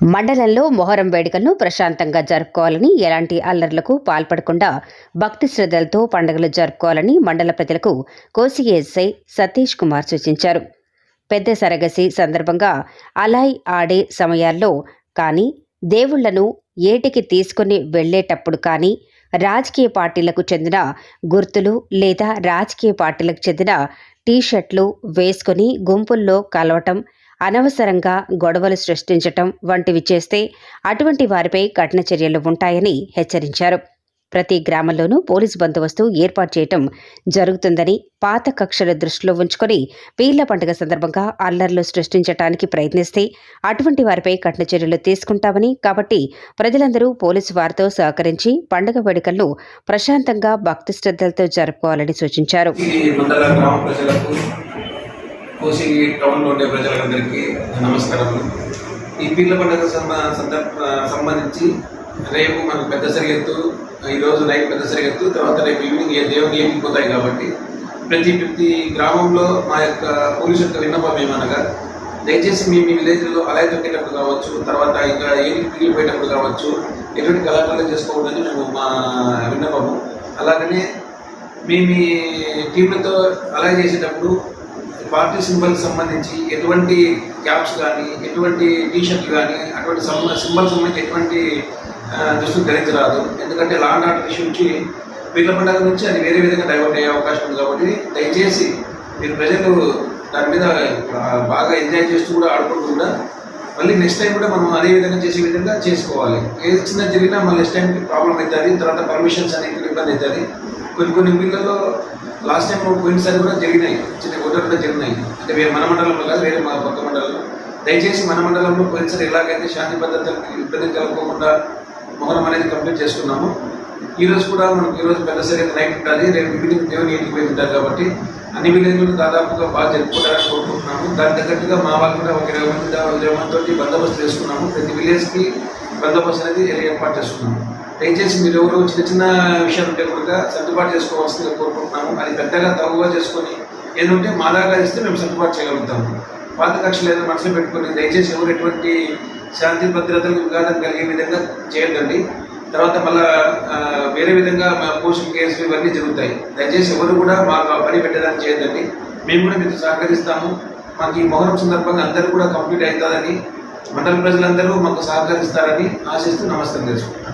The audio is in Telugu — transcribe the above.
మండలంలో మొహరం వేడుకలను ప్రశాంతంగా జరుపుకోవాలని ఎలాంటి అల్లర్లకు పాల్పడకుండా భక్తి శ్రద్ధలతో పండుగలు జరుపుకోవాలని మండల ప్రజలకు కోసి ఎస్ఐ సతీష్ కుమార్ సూచించారు. పెద్ద సరగసి సందర్భంగా అలాయ్ ఆడే సమయాల్లో కానీ దేవుళ్ళను ఏటికి తీసుకుని వెళ్ళేటప్పుడు కానీ రాజకీయ పార్టీలకు చెందిన గుర్తులు లేదా రాజకీయ పార్టీలకు చెందిన టీషర్ట్లు వేసుకొని గుంపుల్లో కలవటం అనవసరంగా గొడవలు సృష్టించటం వంటివి చేస్తే అటువంటి వారిపై కఠిన చర్యలు ఉంటాయని హెచ్చరించారు. ప్రతి గ్రామంలోనూ పోలీసు బందోబస్తు ఏర్పాటు చేయటం జరుగుతుందని పాత కక్షల దృష్టిలో ఉంచుకొని పీర్ల పండుగ సందర్భంగా అల్లర్లు సృష్టించటానికి ప్రయత్నిస్తే అటువంటి వారిపై కఠిన చర్యలు తీసుకుంటామని కాబట్టి ప్రజలందరూ పోలీసు వారితో సహకరించి పండుగ వేడుకలను ప్రశాంతంగా భక్తి శ్రద్ధలతో జరుపుకోవాలని సూచించారు. కోసింగి కోసి టౌన్లో ఉండే ప్రజలందరికీ నమస్కారములు ఈ పీర్ల పండుగ సందర్భ సంబంధించి రేపు మనకు పెద్ద సరిగెత్తు ఈరోజు నైట్ పెద్ద సరిగెత్తు తర్వాత రేపు ఈవినింగ్ ఏ దేవుని ఎక్కిపోతాయి కాబట్టి ప్రతి ప్రతి గ్రామంలో మా యొక్క పోలీసు యొక్క విన్నపం ఏమనగా దయచేసి మీ మీ విలేజ్లో అలాగే తొక్కేటప్పుడు కావచ్చు తర్వాత ఇంకా ఏది తిరిగిపోయేటప్పుడు కావచ్చు ఎటువంటి కళాకారులు చేసుకోవద్దని మేము మా విన్నపము. అలాగనే మీ మీ టీంలతో అలాగే చేసేటప్పుడు పార్టీ సింబల్కి సంబంధించి ఎటువంటి క్యాప్స్ కానీ ఎటువంటి టీషర్ట్లు కానీ అటువంటి సంబ సింబల్ సంబంధించి ఎటువంటి దుస్తులు ధరించరాదు. ఎందుకంటే లాండ్ ఆర్డర్ ఇష్యూ నుంచి వీళ్ళ పండుగ నుంచి అది వేరే విధంగా డైవర్ట్ అయ్యే అవకాశం ఉంది కాబట్టి దయచేసి మీరు ప్రజలు దాని మీద బాగా ఎంజాయ్ చేస్తూ కూడా ఆడుకుంటూ మళ్ళీ నెక్స్ట్ టైం కూడా మనం అదే విధంగా చేసే విధంగా చేసుకోవాలి. ఏది చిన్న జరిగినా మళ్ళీ నెక్స్ట్ టైం ప్రాబ్లం అవుతుంది తర్వాత పర్మిషన్స్ అనేది ఇబ్బంది అవుతుంది. కొన్ని కొన్ని ఊళ్ళలో లాస్ట్ టైం పోయినసారి కూడా జరిగినాయి. చిన్న గొడవలు కూడా జరిగినాయి. అంటే వేరే మన మండలంలో కాదు వేరే మా పక్క మండలంలో. దయచేసి మన మండలంలో పోయినసారి ఎలాగైతే శాంతి భద్రతలకు ఇబ్బంది కలగకుండా మొహరం అనేది కంప్లీట్ చేసుకున్నాము ఈ రోజు కూడా మనకు ఈ రోజు పెద్ద సరైన నైట్ ఉంటుంది. రేపు ఈవినింగ్ దేవుని ఇంటికి పోయి ఉంటారు కాబట్టి అన్ని విలేజ్లు దాదాపుగా బాగా జరుపుకుంటారని కోరుకుంటున్నాము. దాని తగ్గట్టుగా మా వాళ్ళు కూడా ఒక ఇరవై మంది ఇరవై మంది తోటి బందోబస్తు చేసుకున్నాము. ప్రతి విలేజ్కి బందోబస్తు అనేది ఏర్పాటు చేసుకున్నాము. దయచేసి మీరు ఎవరు చిన్న చిన్న విషయాలు ఉంటే కనుక సర్దుబాటు చేసుకోవాల్సిందిగా కోరుకుంటున్నాము. అది పెద్దగా తగువగా చేసుకొని ఏదంటే మా దాకా ఇస్తే మేము సర్దుబాటు చేయగలుగుతాము. పాత కక్షలు ఏదో మనసులో పెట్టుకొని దయచేసి ఎవరు ఎటువంటి శాంతి భద్రతలకు విఘాతం కలిగే విధంగా చేయొద్దండి. తర్వాత మళ్ళా వేరే విధంగా మా పోస్టింగ్ కేసులు ఇవన్నీ జరుగుతాయి. దయచేసి ఎవరు కూడా మాకు పని పెట్టడానికి చేయదండి మేము కూడా మీకు సహకరిస్తాము. మాకు ఈ మొహరం సందర్భంగా అందరూ కూడా కంప్లీట్ అవుతుందని మండల ప్రజలందరూ మాకు సహకరిస్తారని ఆశిస్తూ నమస్కారం తెలుసుకుంటాం